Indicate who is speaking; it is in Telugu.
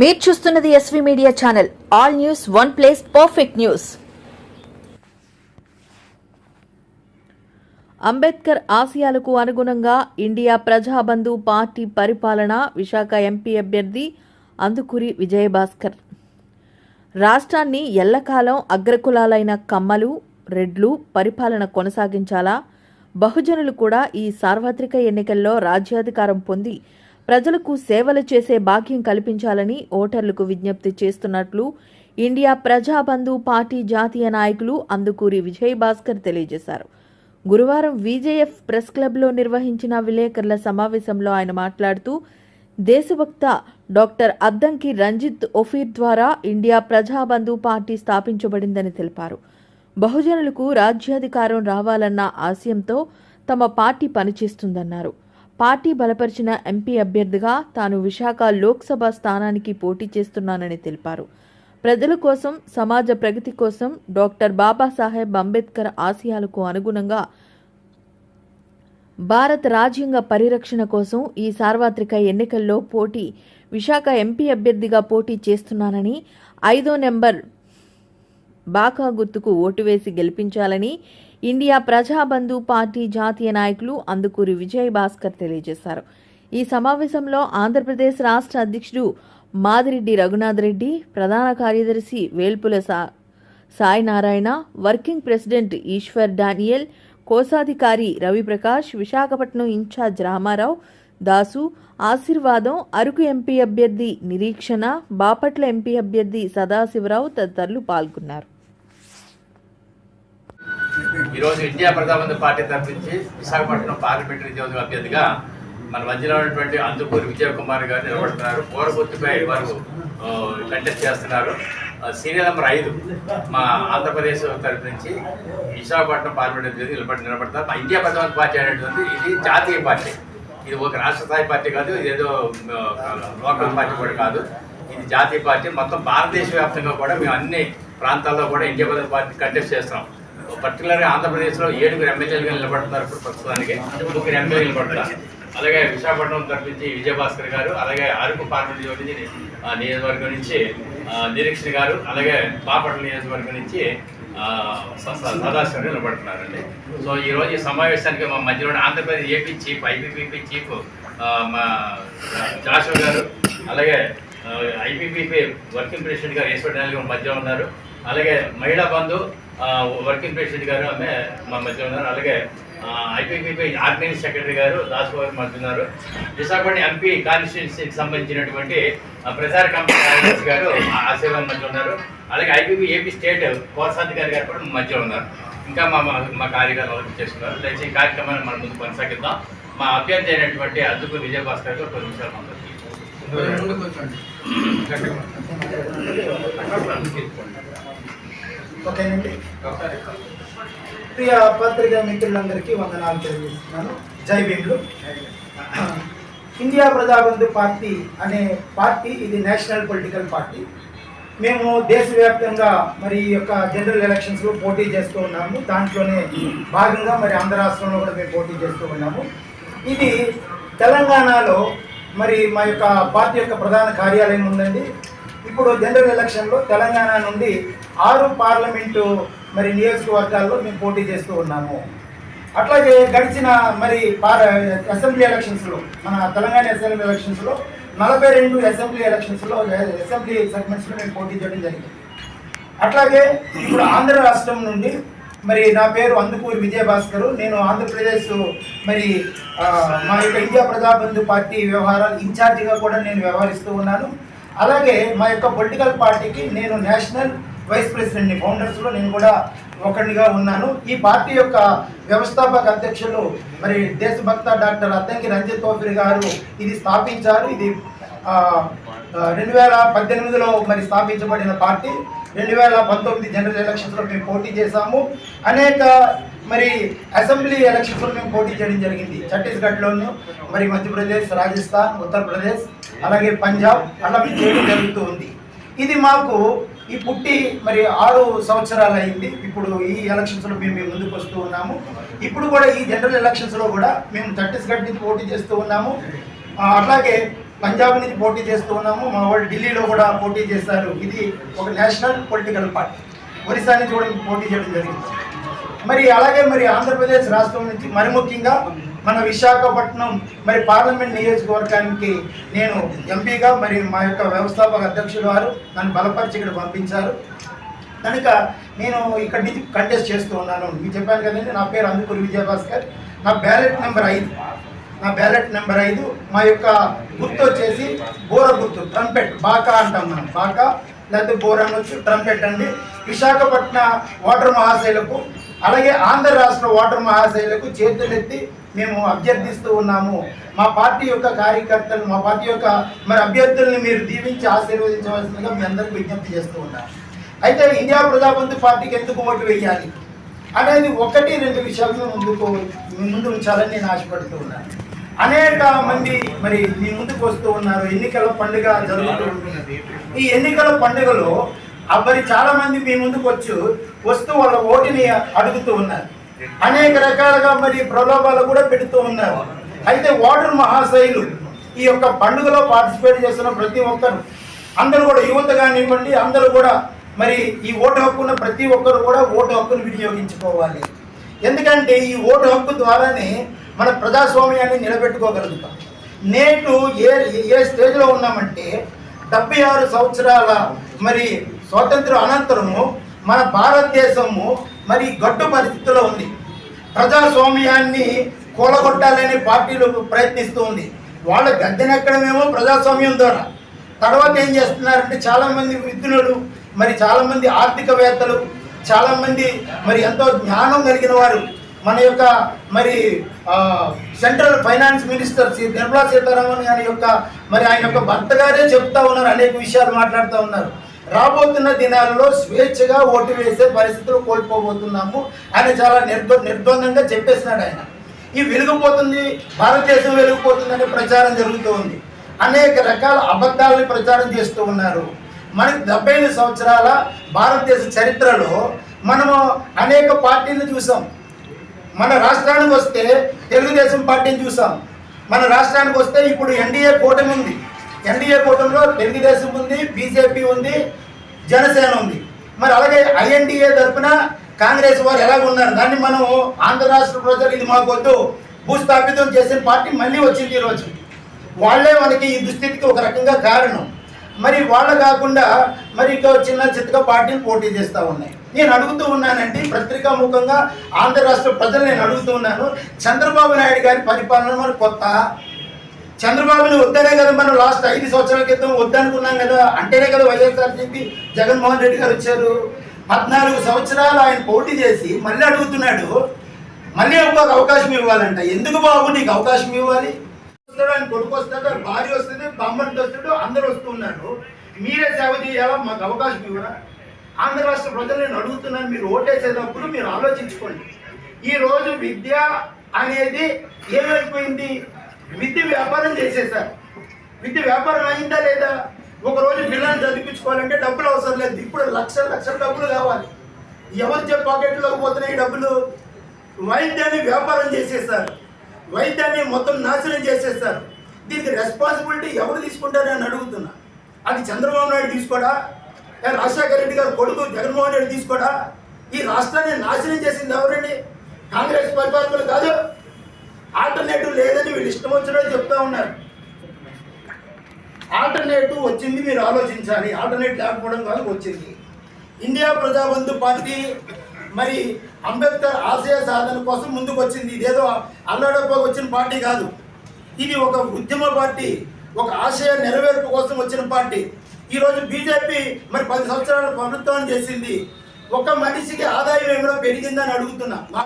Speaker 1: మీరు చూస్తున్నది SV media channel all news one place perfect news Ambedkar ఆశయాలకు అనుగుణంగా ఇండియా ప్రజాబంధు పార్టీ పరిపాలన విశాఖ ఎంపీ అభ్యర్థి అందుకూరి విజయభాస్కర్. రాష్ట్రాన్ని ఎల్లకాలం అగ్రకులాలైన కమ్మలు రెడ్లు పరిపాలన కొనసాగించాలా? బహుజనులు కూడా ఈ సార్వత్రిక ఎన్నికల్లో రాజ్యాధికారం పొంది ప్రజలకు సేవలు చేసే భాగ్యం కల్పించాలని ఓటర్లకు విజ్ఞప్తి చేస్తున్నట్లు ఇండియా ప్రజాబంధు పార్టీ జాతీయ నాయకులు అందుకూరి విజయ్ భాస్కర్ తెలియజేశారు. గురువారం విజేఎఫ్ ప్రెస్ క్లబ్లో నిర్వహించిన విలేకరుల సమావేశంలో ఆయన మాట్లాడుతూ దేశభక్త డాక్టర్ అద్దంకి రంజిత్ ఒఫీర్ ద్వారా ఇండియా ప్రజాబంధు పార్టీ స్థాపించబడిందని తెలిపారు. బహుజనులకు రాజ్యాధికారం రావాలన్న ఆశయంతో తమ పార్టీ పనిచేస్తుందన్నారు. పార్టీ బలపరిచిన ఎంపీ అభ్యర్థిగా తాను విశాఖ లోక్సభ స్థానానికి పోటీ చేస్తున్నానని తెలిపారు. ప్రజల కోసం సమాజ ప్రగతి కోసం డాక్టర్ బాబాసాహెబ్ అంబేద్కర్ ఆశయాలకు అనుగుణంగా భారత రాజ్యాంగ పరిరక్షణ కోసం ఈ సార్వత్రిక ఎన్నికల్లో పోటీ విశాఖ ఎంపీ అభ్యర్థిగా పోటీ చేస్తున్నానని ఐదో నెంబర్ బాకా గుర్తుకు ఓటు వేసి గెలిపించాలని ఇండియా ప్రజాబంధు పార్టీ జాతీయ నాయకులు అందుకూరి విజయ్ భాస్కర్ తెలియజేశారు. ఈ సమావేశంలో ఆంధ్రప్రదేశ్ రాష్ట్ర అధ్యక్షుడు మాదిరెడ్డి రఘునాథ్ రెడ్డి ప్రధాన కార్యదర్శి వేల్పుల సా Sainarayana working president Eshwar Daniel కోశాధికారి రవిప్రకాష్ విశాఖపట్నం ఇన్ఛార్జ్ రామారావు దాసు ఆశీర్వాదం అరకు ఎంపీ అభ్యర్థి నిరీక్షణ బాపట్ల ఎంపీ అభ్యర్థి సదాశివరావు తదితరులు పాల్గొన్నారు.
Speaker 2: ఈరోజు ఇండియా ప్రజాబంధు పార్టీ తరఫు నుంచి విశాఖపట్నం పార్లమెంటరీ నియోజక అభ్యర్థిగా మన మధ్యలో ఉన్నటువంటి అందుకూరి విజయకుమార్ గారు నిలబడుతున్నారు. పూరగుర్తుపై వారు కంటెస్ట్ చేస్తున్నారు. సీరియల్ నెంబర్ ఐదు మా ఆంధ్రప్రదేశ్ తరఫు నుంచి విశాఖపట్నం పార్లమెంటరీ నిలబడి నిలబడతారు. మా ఇండియా ప్రజాబంధు పార్టీ అనేటువంటి ఇది జాతీయ పార్టీ. ఇది ఒక రాష్ట్ర స్థాయి పార్టీ కాదు ఏదో లోకల్ పార్టీ కూడా కాదు. ఇది జాతీయ పార్టీ. మొత్తం భారతదేశ వ్యాప్తంగా కూడా మేము అన్ని ప్రాంతాల్లో కూడా ఇండియా ప్రజల పార్టీ కంటెస్ట్ చేస్తున్నాం. పర్టికులర్గా ఆంధ్రప్రదేశ్లో ఏడుగురు ఎమ్మెల్యేలుగా నిలబడుతున్నారు ఇప్పుడు ప్రస్తుతానికి. ముగ్గురు ఎమ్మెల్యే నిలబడతారు అలాగే విశాఖపట్నం తరఫు నుంచి విజయభాస్కర్ గారు అలాగే అరకు పార్లమెంట్ జోడించి నుంచి నియోజకవర్గం నుంచి నిరీక్షణ గారు అలాగే బాపట్ల నియోజకవర్గం నుంచి స- సదాశివం నిలబడుతున్నారండి. సో ఈరోజు ఈ సమావేశానికి మా మధ్యలో Andhra Pradesh AP chief IPPP chief మా జాషువా గారు అలాగే ఐపీపీపీ వర్కింగ్ ప్రెసిడెంట్ గారు ఈశ్వర్ గారు మధ్యలో ఉన్నారు. అలాగే మహిళా బంధు వర్కింగ్ ప్రెసిడెంట్ గారు ఆమె మా మధ్యలో ఉన్నారు. అలాగే ఐపీపీ ఆర్గనైజ్ సెక్రటరీ గారు దాస్ గారు మధ్య ఉన్నారు. విశాఖపట్నం ఎంపీ కాన్స్టిట్యున్సీకి సంబంధించినటువంటి ప్రచార కమిటీ కార్యదర్శి గారు ఆ ఆశీర్వాదం మధ్య ఉన్నారు. అలాగే ఐపీపీ ఏపీ స్టేట్ కోశాధికారి గారు కూడా మా మధ్యలో ఉన్నారు. ఇంకా మా మా- కార్యక్రమాలు అభివృద్ధి చేస్తున్నారు దయచేసి ఈ కార్యక్రమాన్ని మనం ముందు కొనసాగిద్దాం. మా అభ్యర్థి అయినటువంటి అద్దుకు విజయభాస్కర్ గారు కొన్ని నిమిషాలు మాట్లాడుతున్నారు
Speaker 3: ఓకేనండి ప్రియ పత్రికా మిత్రులందరికీ వందనాలు తెలియజేస్తున్నాను. జై భీమ్లు. ఇండియా ప్రజాబంధు పార్టీ అనే పార్టీ ఇది నేషనల్ పొలిటికల్ పార్టీ. మేము దేశవ్యాప్తంగా మరి ఈ యొక్క జనరల్ ఎలక్షన్స్లో పోటీ చేస్తూ ఉన్నాము. దాంట్లోనే భాగంగా మరి ఆంధ్ర రాష్ట్రంలో కూడా మేము పోటీ చేస్తూ ఉన్నాము. ఇది తెలంగాణలో మరి మా యొక్క పార్టీ యొక్క ప్రధాన కార్యాలయం ఉందండి. ఇప్పుడు జనరల్ ఎలక్షన్లో తెలంగాణ నుండి ఆరు పార్లమెంటు మరి నియోజకవర్గాల్లో మేము పోటీ చేస్తూ ఉన్నాము. అట్లాగే గడిచిన మరి పార్ అసెంబ్లీ ఎలక్షన్స్లో మన తెలంగాణ అసెంబ్లీ ఎలక్షన్స్లో నలభై రెండు అసెంబ్లీ ఎలక్షన్స్లో అసెంబ్లీ సెగ్మెంట్స్లో మేము పోటీ చేయడం జరిగింది. అట్లాగే ఇప్పుడు ఆంధ్ర రాష్ట్రం నుండి మరి నా పేరు అందుకూరి విజయభాస్కర్. నేను ఆంధ్రప్రదేశ్ మరి మా యొక్క ఇండియా ప్రజాబంధు పార్టీ వ్యవహారాలు ఇన్ఛార్జిగా కూడా నేను వ్యవహరిస్తూ ఉన్నాను. అలాగే మా యొక్క పొలిటికల్ పార్టీకి నేను నేషనల్ వైస్ ప్రెసిడెంట్ని ఫౌండర్స్లో నేను కూడా ఒకరినిగా ఉన్నాను. ఈ పార్టీ యొక్క వ్యవస్థాపక అధ్యక్షులు మరి దేశభక్త డాక్టర్ అద్దంకి రంజిత్ తోఫిర్ గారు ఇది స్థాపించారు. ఇది రెండు వేల పద్దెనిమిదిలో మరి స్థాపించబడిన పార్టీ. రెండు వేల పంతొమ్మిది జనరల్ ఎలక్షన్స్లో మేము పోటీ చేశాము. అనేక మరి అసెంబ్లీ ఎలక్షన్స్లో మేము పోటీ చేయడం జరిగింది. ఛత్తీస్గఢ్లోను మరి మధ్యప్రదేశ్ రాజస్థాన్ ఉత్తరప్రదేశ్ అలాగే పంజాబ్ అలా చేయడం జరుగుతూ ఉంది. ఇది మాకు ఈ పుట్టి మరి ఆరు సంవత్సరాలు అయింది. ఇప్పుడు ఈ ఎలక్షన్స్లో మేము మేము ముందుకు వస్తూ ఉన్నాము. ఇప్పుడు కూడా ఈ జనరల్ ఎలక్షన్స్లో కూడా మేము ఛత్తీస్గఢ్ నుంచి పోటీ చేస్తూ ఉన్నాము. అట్లాగే పంజాబ్ నుంచి పోటీ చేస్తూ ఉన్నాము. మా వాళ్ళు ఢిల్లీలో కూడా పోటీ చేస్తారు ఇది ఒక నేషనల్ పొలిటికల్ పార్టీ ఒరిస్సా నుంచి కూడా పోటీ చేయడం జరిగింది. మరి అలాగే మరి ఆంధ్రప్రదేశ్ రాష్ట్రం నుంచి మరి ముఖ్యంగా మన విశాఖపట్నం మరి పార్లమెంట్ నియోజకవర్గానికి నేను ఎంపీగా మరి మా యొక్క వ్యవస్థాపక అధ్యక్షుడు వారు నన్ను బలపరిచి ఇక్కడ పంపించారు. కనుక నేను ఇక్కడి నుంచి కంటెస్ట్ చేస్తూ ఉన్నాను. మీకు చెప్పాను కదండి నా పేరు అందుకూరి విజయభాస్కర్. నా బ్యాలెట్ నెంబర్ ఐదు. నా బ్యాలెట్ నెంబర్ ఐదు. మా యొక్క గుర్తు వచ్చేసి బోర గుర్తు ట్రంపెట్ బాకా అంటాం మనం. బాకా లేకపోతే బోర అనొచ్చు ట్రంపెట్ అండి. విశాఖపట్నం వాటర్ మహాశైలకు అలాగే ఆంధ్ర రాష్ట్ర వాటర్ మహాశైలకు చేతులెత్తి మేము అభ్యర్థిస్తూ ఉన్నాము. మా పార్టీ యొక్క కార్యకర్తలు మా పార్టీ యొక్క మరి అభ్యర్థుల్ని మీరు దీవించి ఆశీర్వదించవలసిందిగా మీ అందరికీ విజ్ఞప్తి చేస్తూ ఉన్నారు అయితే ఇండియా ప్రజాబంధు పార్టీకి ఎందుకు ఓటు వేయాలి? అనేది ఒకటి రెండు విషయాలను ముందుకు ముందు ఉంచాలని నేను ఆశపడుతూ ఉన్నాను. అనేక మంది మరి మీ ముందుకు వస్తూ ఉన్నారు. ఎన్నికల పండుగ జరుగుతూ ఉంటుంది. ఈ ఎన్నికల పండుగలో ఆ మరి చాలా మంది మీ ముందుకు వచ్చి వస్తూ వాళ్ళ ఓటుని అడుగుతూ ఉన్నారు. అనేక రకాలుగా మరి ప్రలోభాలు కూడా పెడుతూ ఉన్నారు. అయితే ఓటర్ మహాశైలు ఈ యొక్క పండుగలో పార్టిసిపేట్ చేస్తున్న ప్రతి ఒక్కరు అందరూ కూడా యువత కానివ్వండి అందరూ కూడా మరి ఈ ఓటు హక్కున్న ప్రతి ఒక్కరు కూడా ఓటు హక్కును వినియోగించుకోవాలి. ఎందుకంటే ఈ ఓటు హక్కు ద్వారానే మన ప్రజాస్వామ్యాన్ని నిలబెట్టుకోగలుగుతాం. నేటు ఏ ఏ స్టేజ్లో ఉన్నామంటే డెబ్బై ఆరు సంవత్సరాల మరి స్వాతంత్రం అనంతరము మన భారతదేశము మరి గడ్డు పరిస్థితిలో ఉంది. ప్రజాస్వామ్యాన్ని కూలగొట్టాలని పార్టీలు ప్రయత్నిస్తూ ఉంది. వాళ్ళ గద్దెనెక్కడమేమో ప్రజాస్వామ్యం ద్వారా. తర్వాత ఏం చేస్తున్నారంటే చాలామంది విద్యులు మరి చాలామంది ఆర్థికవేత్తలు చాలామంది మరి ఎంతో జ్ఞానం కలిగిన వారు. మన యొక్క మరి central finance minister Shri Nirmala Sitharaman గారి యొక్క మరి ఆయన యొక్క భర్త గారే చెప్తా ఉన్నారు అనేక విషయాలు మాట్లాడుతూ ఉన్నారు. రాబోతున్న దినాలలో స్వేచ్ఛగా ఓటు వేసే పరిస్థితులు కోల్పోబోతున్నాము అని చాలా నిర్ద నిర్బంధంగా చెప్పేసినాడు ఆయన. ఈ వెలిగిపోతుంది భారతదేశం వెలిగిపోతుందనే ప్రచారం జరుగుతూ ఉంది. అనేక రకాల అబద్ధాలని ప్రచారం చేస్తూ ఉన్నారు. మనకి డెబ్బై ఐదు సంవత్సరాల భారతదేశ చరిత్రలో మనము అనేక పార్టీలను చూసాం. మన రాష్ట్రానికి వస్తే తెలుగుదేశం పార్టీని చూసాం. మన రాష్ట్రానికి వస్తే ఇప్పుడు ఎన్డీఏ కూటమి ఉంది. ఎన్డీఏ కూటమిలో తెలుగుదేశం ఉంది బీజేపీ ఉంది జనసేన ఉంది. మరి అలాగే ఐఎన్డీఏ తరఫున కాంగ్రెస్ వారు ఎలాగ ఉన్నారు? దాన్ని మనం ఆంధ్ర రాష్ట్ర ప్రజలు ఇది మాకు వద్దు. భూస్థాపితం చేసిన పార్టీ మళ్ళీ వచ్చింది ఈరోజు వాళ్ళే మనకి ఈ దుస్థితికి ఒక రకంగా కారణం. మరి వాళ్ళ కాకుండా మరి ఇంకా చిన్న చిత్తగా పార్టీలు పోటీ చేస్తూ ఉన్నాయి. నేను అడుగుతూ ఉన్నానంటే పత్రికా ముఖంగా ఆంధ్ర రాష్ట్ర ప్రజలు నేను అడుగుతూ ఉన్నాను. చంద్రబాబు నాయుడు గారి పరిపాలన మరి కొత్త? చంద్రబాబుని వద్దనే కదా మనం లాస్ట్ ఐదు సంవత్సరాల క్రితం వద్దనుకున్నాం కదా అంటేనే కదా వైఎస్ఆర్సీపీ జగన్మోహన్ రెడ్డి గారు వచ్చారు. పద్నాలుగు సంవత్సరాలు ఆయన పోటీ చేసి మళ్ళీ అడుగుతున్నాడు మళ్ళీ ఇంకొక అవకాశం ఇవ్వాలంట. ఎందుకు బాబు నీకు అవకాశం ఇవ్వాలి? వస్తాడు ఆయన కొడుకు వస్తాడు భార్య వస్తుంది బొమ్మడితో వస్తాడు అందరూ వస్తున్నారు మీరే సేవ చేయాలా? మాకు అవకాశం ఇవ్వరా? ఆంధ్ర రాష్ట్ర ప్రజలు నేను అడుగుతున్నాను మీరు ఓటేసేటప్పుడు మీరు ఆలోచించుకోండి. ఈరోజు విద్య అనేది ఏమైపోయింది? విద్య వ్యాపారం చేసేసారు విద్య వ్యాపారం అయిందా లేదా? ఒకరోజు పిల్లల్ని చదివించుకోవాలంటే డబ్బులు అవసరం లేదు. ఇప్పుడు లక్షల లక్షల డబ్బులు కావాలి. ఎవరి పాకెట్లోకి పోతున్నాయి డబ్బులు? వైద్యాన్ని వ్యాపారం చేసేసారు. వైద్యాన్ని మొత్తం నాశనం చేసేస్తారు దీనికి రెస్పాన్సిబిలిటీ ఎవరు తీసుకుంటారని అని అడుగుతున్నా. అది చంద్రబాబు నాయుడు తీసుకోడా? రాజశేఖర రెడ్డి గారు కొడుకు జగన్మోహన్ రెడ్డి తీసుకోడా? ఈ రాష్ట్రాన్ని నాశనం చేసింది ఎవరండి? కాంగ్రెస్ పరిపాలకులు కాదు. ఆల్టర్నేటివ్ లేదని వీళ్ళు ఇష్టం వచ్చినట్టు చెప్తా ఉన్నారు. ఆల్టర్నేటివ్ వచ్చింది మీరు ఆలోచించాలి. ఆల్టర్నేట్ లేకపోవడం కాదు వచ్చింది. ఇండియా ప్రజాబంధు పార్టీ మరి అంబేద్కర్ ఆశయ సాధన కోసం ముందుకు వచ్చింది ఇదేదో అల్లడప్పకు వచ్చిన పార్టీ కాదు. ఇది ఒక ఉద్యమ పార్టీ ఒక ఆశయ నెరవేర్పు కోసం వచ్చిన పార్టీ. ఈరోజు బీజేపీ మరి పది సంవత్సరాల ప్రభుత్వం చేసింది. ఒక మనిషికి ఆదాయం ఏమైనా పెరిగిందని అడుగుతున్నా.